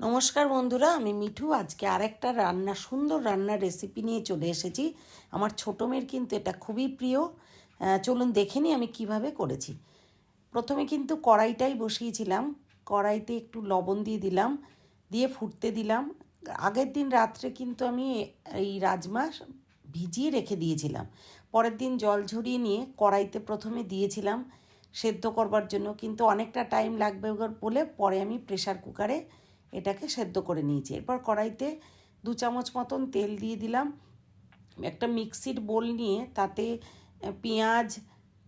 নমস্কার বন্ধুরা, আমি মিঠু। আজকে আরেকটা রান্না, সুন্দর রান্নার রেসিপি নিয়ে চলে এসেছি। আমার ছোটো মেয়ের কিন্তু এটা খুবই প্রিয়। চলুন দেখে নিই আমি কীভাবে করেছি। প্রথমে কিন্তু কড়াইটাই বসিয়েছিলাম। কড়াইতে একটু লবণ দিয়ে দিলাম, দিয়ে ফুটতে দিলাম। আগের দিন রাত্রে কিন্তু আমি এই রাজমা ভিজিয়ে রেখে দিয়েছিলাম। পরের দিন জল ঝরিয়ে নিয়ে কড়াইতে প্রথমে দিয়েছিলাম। সেদ্ধ করবার জন্য কিন্তু অনেকটা টাইম লাগবে বলে পরে আমি প্রেসার কুকারে এটাকে সেদ্ধ করে নিয়েছি। এরপর কড়াইতে দু চামচ মতন তেল দিয়ে দিলাম। একটা মিক্সির বোল নিয়ে তাতে পেঁয়াজ,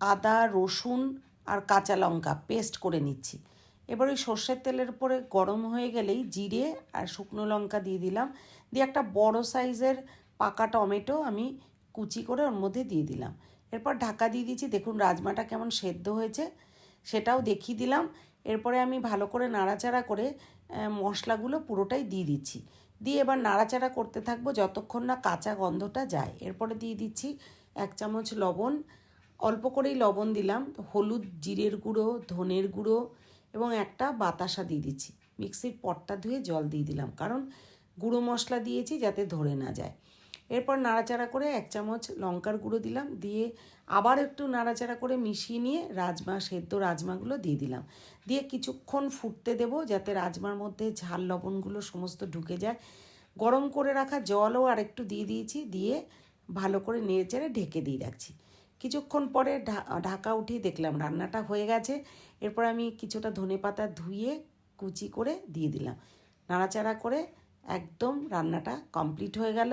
আদা, রসুন আর কাঁচা লঙ্কা পেস্ট করে নিচ্ছি। এবার ওই সর্ষের তেলের উপরে গরম হয়ে গেলেই জিরে আর শুকনো লঙ্কা দিয়ে দিলাম। দিয়ে একটা বড় সাইজের পাকা টমেটো আমি কুচি করে ওর মধ্যে দিয়ে দিলাম। এরপর ঢাকা দিয়ে দিয়েছি। দেখুন, রাজমাটা কেমন সেদ্ধ হয়েছে, সেটাও দেখিয়ে দিলাম। এরপরে আমি ভালো করে নাড়াচাড়া করে মশলাগুলো পুরোটাই দিয়ে দিচ্ছি। দিয়ে এবার নাড়াচাড়া করতে থাকব যতক্ষণ না কাঁচা গন্ধটা যায়। এরপরে দিয়ে দিচ্ছি এক চামচ লবণ। অল্প করেই লবণ দিলাম, হলুদ জিরের গুঁড়ো, ধনের গুঁড়ো এবং একটা বাতাসা দিয়ে দিচ্ছি। মিক্সির পটটা ধুয়ে জল দিয়ে দিলাম, কারণ গুঁড়ো মশলা দিয়েছি যাতে ধরে না যায়। এরপর নাড়াচাড়া করে এক চামচ লঙ্কার গুঁড়ো দিলাম। দিয়ে আবার একটু নাড়াচাড়া করে মিশিয়ে নিয়ে রাজমা, সেদ্ধ রাজমাগুলো দিয়ে দিলাম। দিয়ে কিছুক্ষণ ফুটতে দেবো যাতে রাজমার মধ্যে ঝাল লবণগুলো সমস্ত ঢুকে যায়। গরম করে রাখা জলও আর একটু দিয়ে দিয়েছি। দিয়ে ভালো করে নেড়েচেড়ে ঢেকে দিয়ে রাখছি। কিছুক্ষণ পরে ঢাকা উঠিয়ে দেখলাম রান্নাটা হয়ে গেছে। এরপর আমি কিছুটা ধনে পাতা ধুয়ে কুচি করে দিয়ে দিলাম। নাড়াচাড়া করে একদম রান্নাটা কমপ্লিট হয়ে গেল।